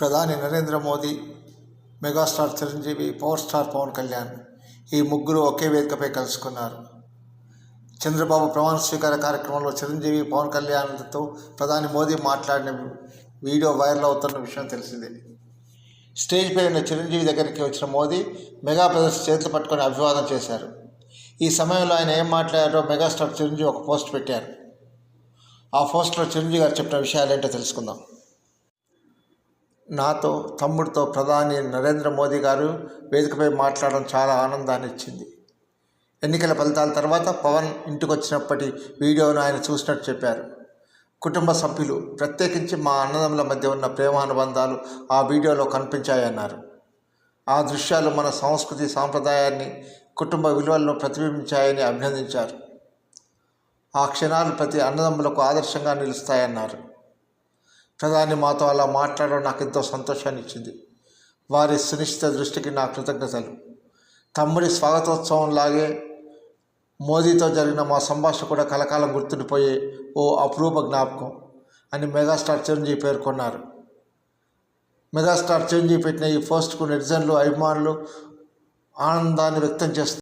ప్రధాని Narendra Modi megastar Chiranjeevi power star Pawan Kalyan ఈ ముగ్గురు ఒకే వేదికపై కలుసుకున్నారు. చంద్రబాబు ప్రమాణ స్వీకార కార్యక్రమంలో చిరంజీవి పవన్ కళ్యాణ్తో ప్రధాని మోదీ మాట్లాడిన వీడియో వైరల్ అవుతున్న విషయం తెలిసిందే. స్టేజ్పై ఉన్న చిరంజీవి దగ్గరికి వచ్చిన మోదీ మెగా బ్రదర్స్ చేతులు పట్టుకొని అభివాదం చేశారు. ఈ సమయంలో ఆయన ఏం మాట్లాడారో మెగాస్టార్ చిరంజీవి ఒక పోస్ట్ పెట్టారు. ఆ పోస్ట్లో చిరంజీవి గారు చెప్పిన విషయాలు ఏంటో తెలుసుకుందాం. నాతో తమ్ముడితో ప్రధాని నరేంద్ర మోదీ గారు వేదికపై మాట్లాడడం చాలా ఆనందాన్ని ఇచ్చింది. ఎన్నికల ఫలితాల తర్వాత పవన్ ఇంటికి వచ్చినప్పటి వీడియోను ఆయన చూసినట్టు చెప్పారు. కుటుంబ సభ్యులు ప్రత్యేకించి మా అన్నదమ్ముల మధ్య ఉన్న ప్రేమానుబంధాలు ఆ వీడియోలో కనిపించాయన్నారు. ఆ దృశ్యాలు మన సంస్కృతి సాంప్రదాయాన్ని కుటుంబ విలువలను ప్రతిబింబించాయని అభినందించారు. ఆ క్షణాలు ప్రతి అన్నదమ్ములకు ఆదర్శంగా నిలుస్తాయన్నారు. ప్రధాని మాతో అలా మాట్లాడడం నాకు ఎంతో సంతోషాన్ని ఇచ్చింది వారి సునిశ్చిత దృష్టికి నా కృతజ్ఞతలు. తమ్ముడి స్వాగతోత్సవం లాగే మోదీతో జరిగిన మా సంభాషణ కూడా కలకాలం గుర్తుండిపోయే ఓ అపురూప జ్ఞాపకం అని మెగాస్టార్ చిరంజీవి పేర్కొన్నారు. మెగాస్టార్ చిరంజీవి పెట్టిన ఈ పోస్ట్కు నెటిజన్లు అభిమానులు ఆనందాన్ని వ్యక్తం చేస్తున్నారు.